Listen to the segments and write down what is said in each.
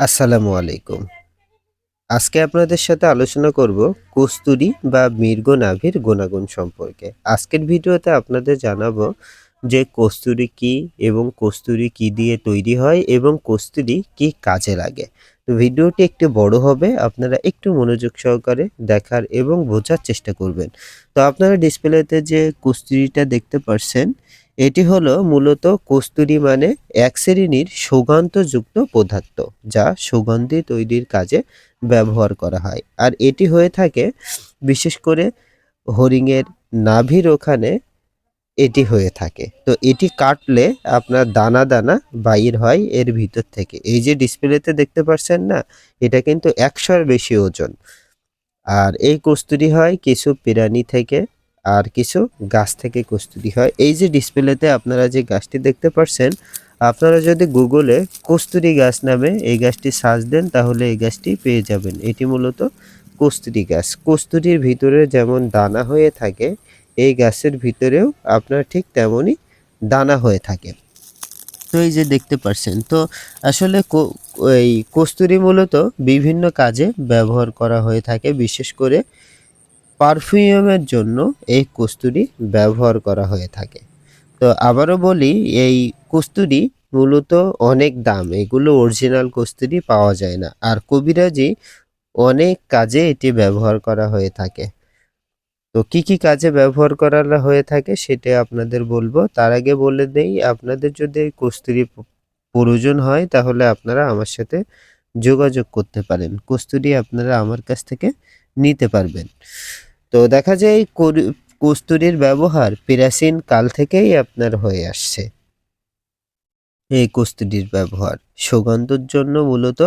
আসসালামু আলাইকুম। আজকে আপনাদের সাথে আলোচনা করব কস্তুরী বা মৃগ নাভির গুণাগুণ সম্পর্কে। আজকের ভিডিওতে আপনাদের জানাব যে কস্তুরি কি এবং কস্তুরি কি দিয়ে তৈরি হয় এবং কস্তুরি কি কাজে লাগে। তো ভিডিওটি একটু বড় হবে, আপনারা একটু মনোযোগ সহকারে দেখার এবং বোঝার চেষ্টা করবেন। তো আপনারা ডিসপ্লেতে যে কস্তুরিটা দেখতে পাচ্ছেন এটি হলো মূলত কস্তুরি মানে এক শ্রেণির সুগন্ধযুক্ত পদার্থ, যা সুগন্ধি তৈরির কাজে ব্যবহার করা হয়। আর এটি হয়ে থাকে, বিশেষ করে হরিণের নাভির ওখানে এটি হয়ে থাকে। তো এটি কাটলে আপনার দানা দানা বাইর হয় এর ভিতর থেকে। এই যে ডিসপ্লেতে দেখতে পাচ্ছেন না, এটা কিন্তু একশোর বেশি ওজন। আর এই কস্তুরি হয় কিছু প্রাণী থেকে আর কিছু গাছ থেকে কস্তুরি হয়। এই যে ডিসপ্লেতে আপনারা যে গাছটি দেখতে পাচ্ছেন আপনারা যদি গুগলে কস্তুরি গাছ নামে এই গাছটি সার্চ দেন, তাহলে এই গাছটি পেয়ে যাবেন। এটি মূলত কস্তুরি গাছ। কস্তুরির ভিতরে যেমন দানা হয়ে থাকে, এই গাছের ভিতরেও আপনার ঠিক তেমনই দানা হয়ে থাকে। তো এই যে দেখতে পাচ্ছেন তো আসলে এই কস্তুরি মূলত বিভিন্ন কাজে ব্যবহার করা হয়ে থাকে। বিশেষ করে পারফিউমের জন্য এই কস্তুরি ব্যবহার করা হয়ে থাকে। তো আবারও বলি, এই কস্তুরি মূলত অনেক দাম। এগুলো অরিজিনাল কস্তুরি পাওয়া যায় না। আর কবিরাজি অনেক কাজে এটি ব্যবহার করা হয়ে থাকে। তো কি কি কাজে ব্যবহার করা হয়ে থাকে সেটা আপনাদের বলব। তার আগে বলে দেই, আপনাদের যদি এই কস্তুরি প্রয়োজন হয় তাহলে আপনারা আমার সাথে যোগাযোগ করতে পারেন। কস্তুরি আপনারা আমার কাছ থেকে নিতে পারবেন। তো দেখা যায় কস্তুরীর ব্যবহার প্রাচীন কাল থেকেই আপনার হয়ে আসছে। এই কস্তুরীর ব্যবহার, সুগন্ধর জন্য মূলত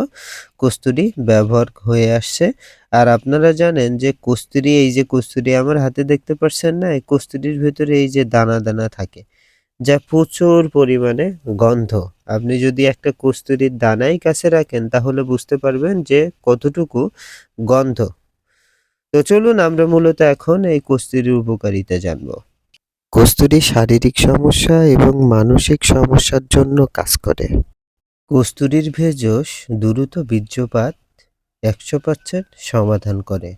কস্তুরি ব্যবহার হয়ে আসছে। আর আপনারা জানেন যে কস্তুরি, এই যে কস্তুরি আমার হাতে দেখতে পাচ্ছেন না, এই কস্তুরির ভেতরে এই যে দানা দানা থাকে, যা প্রচুর পরিমাণে গন্ধ। আপনি যদি একটা কস্তুরির দানাই কাছে রাখেন, তাহলে বুঝতে পারবেন যে কতটুকু গন্ধ তো চলুন আমরা মূলত এখন এই কস্তুরির উপকারিতা জানব। কস্তুরি শারীরিক সমস্যা এবং মানসিক সমস্যার জন্য কাজ করে। কস্তুরির ভেষজ দ্রুত বীর্যপাত একশো পার্সেন্ট সমাধান করে।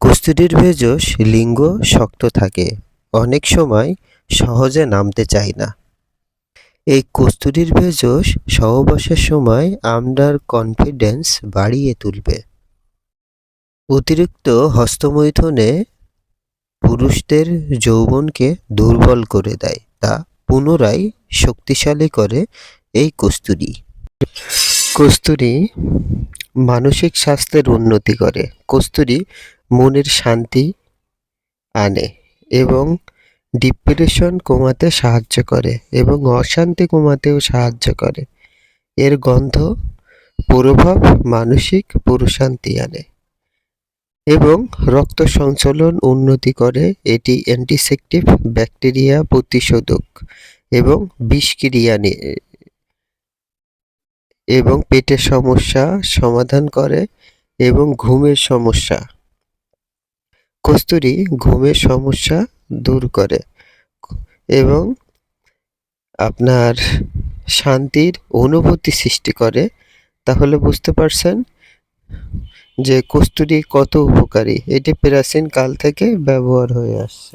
কস্তুরির ভেষজ লিঙ্গ শক্ত থাকে অনেক সময় সহজে নামতে চায় না। এই কস্তুরির ভেষজ সহবাসের সময় আমরার কনফিডেন্স বাড়িয়ে তুলবে। অতিরিক্ত হস্তমৈথুনে পুরুষদের যৌবনকে দুর্বল করে দেয়, তা পুনরায় শক্তিশালী করে এই কস্তুরি। কস্তুরি মানসিক স্বাস্থ্যের উন্নতি করে। কস্তুরি মনের শান্তি আনে এবং ডিপ্রেশন কমাতে সাহায্য করে এবং অশান্তি কমাতেও সাহায্য করে। এর গন্ধ, প্রভাব মানসিক প্রশান্তি আনে। এবং রক্ত সঞ্চালন উন্নতি করে এটি অ্যান্টিসেপটিভ ব্যাকটেরিয়া প্রতিশোধক এবং বিষক্রিয়া এবং পেটের সমস্যা সমাধান করে এবং ঘুমের সমস্যা। কস্তুরি ঘুমের সমস্যা দূর করে এবং আপনার শান্তির অনুভূতি সৃষ্টি করে। তাহলে বুঝতে পারছেন? যে কস্তুরি কত উপকারী এটি প্রাচীন কাল থেকে ব্যবহার হয়ে আসছে।